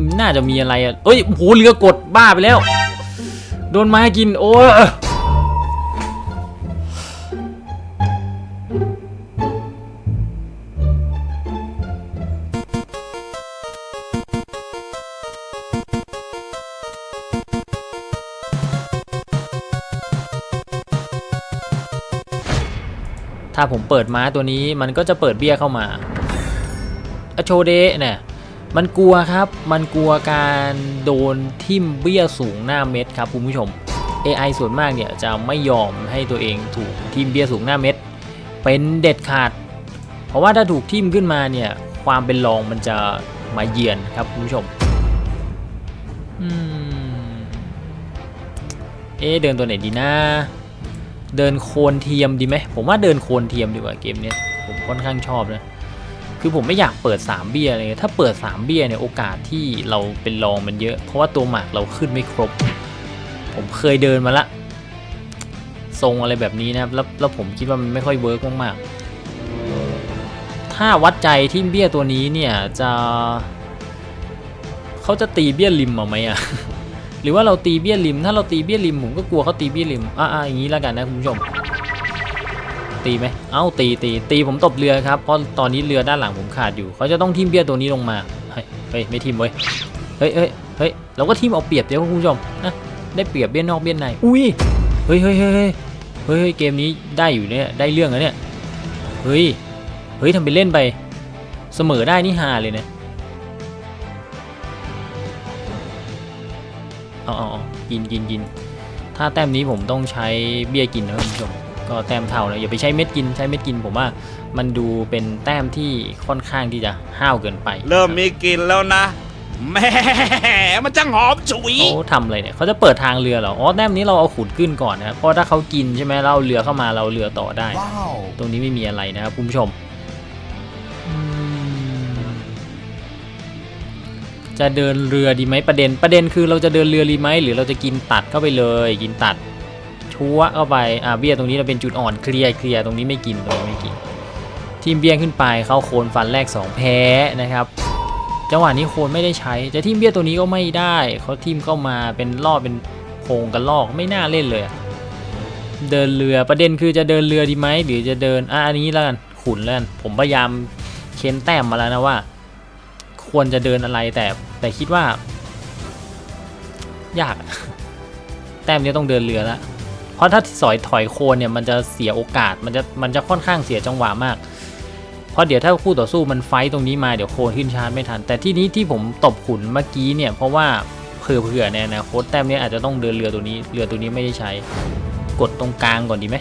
ไม่น่าจะมีอะไรอะเอ้ยโอ้โหเรือกดบ้าไปแล้ว โดนไม้กินโอ้ยถ้าผมเปิดม้าตัวนี้มันก็จะเปิดเบี้ยเข้ามาอโชเดะเนี่ย มันกลัวครับ มันกลัวการโดนทิ่มเบี้ยสูงหน้าเม็ดครับคุณผู้ชม AI ส่วนมากเนี่ยจะไม่ยอมให้ตัวเองถูกทิ่มเบี้ยสูงหน้าเม็ดเป็นเด็ดขาด เพราะว่าถ้าถูกทิ่มขึ้นมาเนี่ยความเป็นรองมันจะมาเยือนครับคุณผู้ชมเอะเดินตัวไหนดีนะ เดินโคนเทียมดีไหมผมว่าเดินโคนเทียมดีกว่าเกมนี้ผมค่อนข้างชอบนะ คือผมไม่อยากเปิด 3 เบี้ยเลยถ้าเปิด 3 เบียเนี่ยโอกาสที่เราเป็นรองมันเยอะ เพราะว่าตัวหมากเราขึ้นไม่ครบ ผมเคยเดินมาละ ทรงอะไรแบบนี้นะครับแล้วแล้วผมคิดว่ามันไม่ค่อยเวิร์กมากๆ ถ้าวัดใจที่เบี้ยตัวนี้เนี่ยจะเขาจะตีเบี้ยริมมาไหมอะหรือว่าเราตีเบี้ยริม ถ้าเราตีเบี้ยริมผมก็กลัวเขาตีเบี้ยริมอ่าอย่างนี้แล้วกันนะคุณผู้ชม ตีไหมเอ้าตีตีตีผมตบเรือครับเพราะตอนนี้เรือด้านหลังผมขาดอยู่เขาจะต้องทิมเบี้ยตัวนี้ลงมาเฮ้ยเฮ้ยไม่ทิมเว้ยเฮ้ยเฮ้ยเฮ้ยเราก็ทิมเอาเปรียบเดี๋ยวคุณผู้ชมนะได้เปรียบเบี้ยนอกเบี้ยในอุ้ยเฮ้ยเฮ้ยเฮ้ยเฮ้ยเกมนี้ได้อยู่เนี่ยได้เรื่องแล้วเนี่ยเฮ้ยเฮ้ยทำไปเล่นไป เสมอได้นี่ฮาเลยเนี่ยอาเอาเอากินกินกินถ้าแต้มนี้ผมต้องใช้เบี้ยกินนะคุณผู้ชม ก็แต้มเท่านะอย่าไปใช้เม็ดกินใช้เม็ดกินผมว่ามันดูเป็นแต้มที่ค่อนข้างที่จะห้าวเกินไปเริ่มมีกลิ่นแล้วนะแหม่มันจังหอมฉุยเขาทำอะไรเนี่ยเขาจะเปิดทางเรือเหรออ๋อแต้มนี้เราเอาขุดขึ้นก่อนนะครับเพราะถ้าเขากินใช่ไหมเราเอาเรือเข้ามาเราเรือต่อได้ ตรงนี้ไม่มีอะไรนะครับคุณผู้ชมอืมจะเดินเรือดีไหมประเด็น ประเด็นคือเราจะเดินเรือดีไหมหรือเราจะกินตัดเข้าไปเลย กินตัด ชัวเข้าไปอ่าเบี้ยตรงนี้เราเป็นจุดอ่อนเคลียร์เคลียร์ตรงนี้ไม่กินตรงนี้ไม่กิน ทีมเบี้ยขึ้นไปเข้าโคนฟันแรก 2 แพ้นะครับจังหวะนี้โคนไม่ได้ใช้จะทีมเบี้ยตัวนี้ก็ไม่ได้เขาทีมเข้ามาเป็นรอบเป็นโพงกันลอกไม่น่าเล่นเลย เดินเรือประเด็นคือจะเดินเรือดีไหมหรือจะเดินอะอันนี้แล้วกันขุนแล้วกันผมพยายามเค้นแต้มมาแล้วนะว่า ควรจะเดินอะไรแต่แต่คิดว่า ยาก แต้มนี้ต้องเดินเรือแล้ว ราะถ้าสอยถอยโคนเนี่ยมันจะเสียโอกาสมันจะมันจะค่อนข้างเสียจังหวะมาก เพราะเดี๋ยวถ้าคู่ต่อสู้มันไฟตรงนี้มาเดี๋ยวโคนขึ้นชาร์จไม่ทัน แต่ที่นี้ที่ผมตบขุนเมื่อกี้เนี่ยเพราะว่าเผื่อๆในอนาคตแต้มเนี้ยอาจจะต้องเดินเรือตัวนี้เรือตัวนี้ไม่ได้ใช้ กดตรงกลางก่อนดีไหม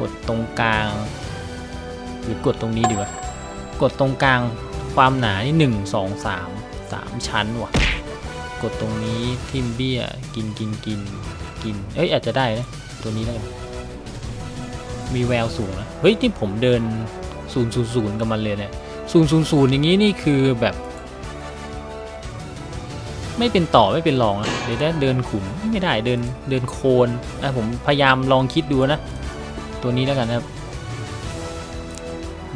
กดตรงกลาง หรือกดตรงนี้ดีวะกดตรงกลางความหนานี่หนึ่งสองสามสามชั้นว่ะ กดตรงนี้ทิมเบี้ยกินกินกิน กิน เอ้ยอาจจะได้นะ ตัวนี้ได้ มีแววสูงนะ เฮ้ยที่ผมเดิน0 0 0กับมันเลยเนี่ย0 0 0อย่างนี้นี่คือแบบ ไม่เป็นต่อไม่เป็นรองอะเดี๋ยวได้เดินขุนไม่ได้เดินเดินโคนอะผมพยายามลองคิดดูนะ ตัวนี้แล้วกันนะครับ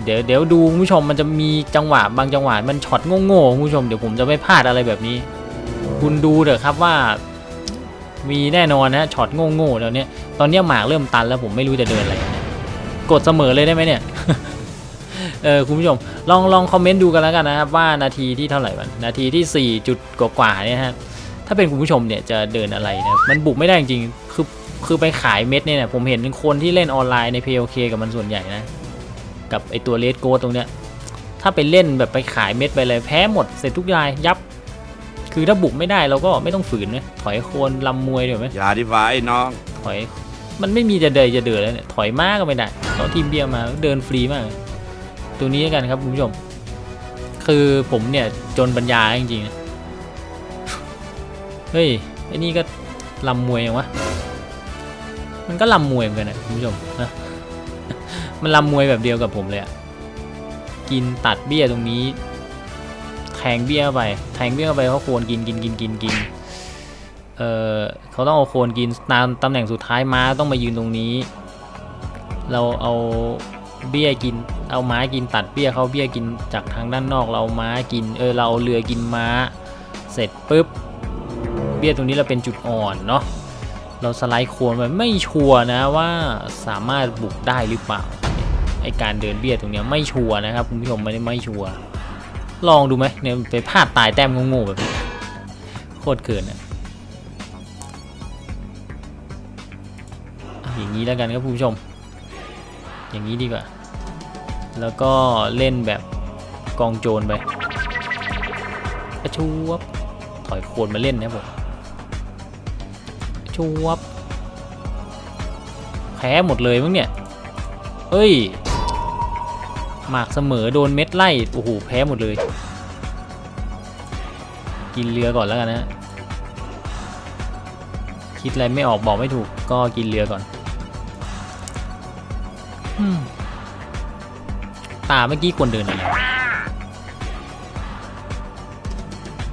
เดี๋ยวเดี๋ยวดูคุณผู้ชมมันจะมีจังหวะบางจังหวะมันช็อตโง่ๆคุณผู้ชมเดี๋ยวผมจะไม่พลาดอะไรแบบนี้ คุณดูเถอะครับว่า มีแน่นอนนะช็อตโง่ๆแล้วเนี้ยตอนเนี้ยหมากเริ่มตันแล้วผมไม่รู้จะเดินอะไร กดเสมอเลยได้ไหมเนี่ยเออคุณผู้ชมลองลองคอมเมนต์ดูกันแล้วกันนะครับว่านาทีที่เท่าไหร่วันนาทีที่ 4 จุดกว่าๆเนี่ยฮะถ้าเป็นคุณผู้ชมเนี่ยจะเดินอะไรนะมันบุกไม่ได้จริงๆคือคือไปขายเม็ดเนี่ยนะผมเห็นคนที่เล่นออนไลน์ใน POK กับมันส่วนใหญ่นะ กับไอตัวเลดโกตรงเนี้ยถ้าไปเล่นแบบไปขายเม็ดไปเลยแพ้หมดเสร็จทุกรายยับ คือถ้าบุกไม่ได้เราก็ไม่ต้องฝืนนะถอยโคนลำมวยเดี๋ยวไหมอย่าดีฟ้าไอ้น้อง ถอย มันไม่มีจะเดินจะเดินแล้วเนี่ยถอยมากก็ไม่ได้เขาทีมเบียร์มาเดินฟรีมาก ตัวนี้แล้วกันครับคุณผู้ชม คือผมเนี่ยจนปัญญาจริงๆนะเฮ้ยไอ้นี่ก็ลำมวยยังวะมันก็ลำมวยเหมือนกันนะคุณผู้ชมนะมันลำมวยแบบเดียวกับผมเลยอะกินตัดเบี้ยตรงนี้ แทงเบี้ยไป แทงเบี้ยไปเขาควรกินกินกินกินกินเออเขาต้องเอาโคนกินตามตำแหน่งสุดท้ายม้าต้องมายืนตรงนี้ เราเอาเบี้ยกิน เอาม้ากินตัดเบี้ยเขาเบี้ยกินจากทางด้านนอก เราม้ากิน เออเราเอาเรือกินม้า เสร็จปุ๊บ เบี้ยตรงนี้เราเป็นจุดอ่อนเนาะ เราสไลด์โคนไปไม่ชัวร์นะว่าสามารถบุกได้หรือเปล่าไอการเดินเบี้ยตรงเนี้ยไม่ชัวร์นะครับคุณผู้ชมไม่ได้ไม่ชัวร์ ลองดูไหมเนี่ยไปพลาดตายแต้มงงๆแบบนี้โคตรเกินอะอะอย่างนี้แล้วกันครับผู้ชม อย่างนี้ดีกว่า แล้วก็เล่นแบบกองโจรไปกระชูบถอยโคนมาเล่นนะผมชูบแพ้หมดเลยมั้งเนี่ย เอ้ย หมากเสมอโดนเม็ดไล่โอ้โหแพ้หมดเลย กินเรือก่อนแล้วกันนะคิดอะไรไม่ออกบอกไม่ถูกก็กินเรือก่อนอืมตาเมื่อกี้ควรเดินอะไร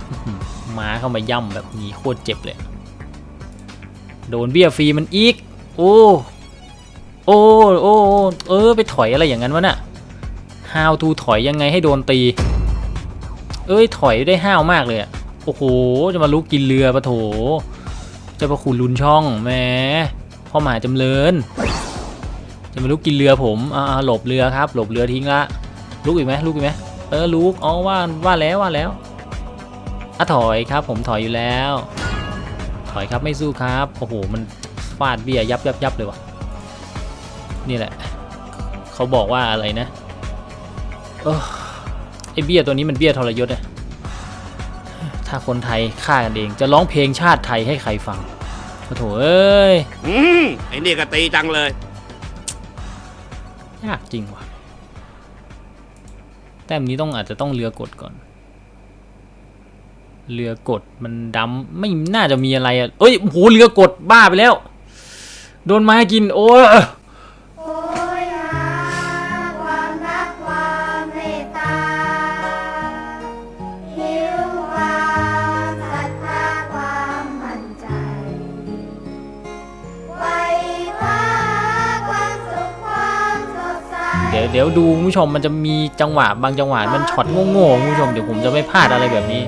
อื้อหือม้าเข้ามาย่ำแบบนี้โคตรเจ็บเลย โดนเบี้ยฟรีมันอีก โอ้ โอ้ โอ้โอ้เออ ไปถอยอะไรอย่างนั้นวะน่ะ how to ถอยยังไงให้โดนตี เอ้ยถอยได้ห้าวมากเลยอะโอ้โห จะมาลุกกินเรือปะโถจะประคุณลุนช่องแหมพ่อหมาจำเริญ จะมาลุกกินเรือผมอ่าหลบเรือครับ หลบเรือทิ้งละลุกอีกไหมลุกอีกไหมเออลุกอ๋อว่าว่าแล้วว่าแล้วอะถอยครับ ผมถอยอยู่แล้ว ถอยครับไม่สู้ครับโอ้โหมันฟาดเบี้ยยับยับยับเลยวะนี่แหละ เขาบอกว่าอะไรนะ ไอเบี้ยตัวนี้มันเบี้ยทรยศอะถ้าคนไทยฆ่ากันเอง จะร้องเพลงชาติไทยให้ใครฟังโอ้โถเอ้ยอืมไอ้นี่ก็ตีจังเลย ยากจริงว่ะ แต้มนี้ต้องอาจจะต้องเรือกดก่อน เรือกดมันดำไม่น่าจะมีอะไรอะ เอ้ยโอ้โหเรือกดบ้าไปแล้ว โดนไม้กิน โอ้ เดี๋ยวเดี๋ยวดูคุณผู้ชมมันจะมีจังหวะบางจังหวะมันช็อตโง่ๆคุณผู้ชมเดี๋ยวผมจะไม่พลาดอะไรแบบนี้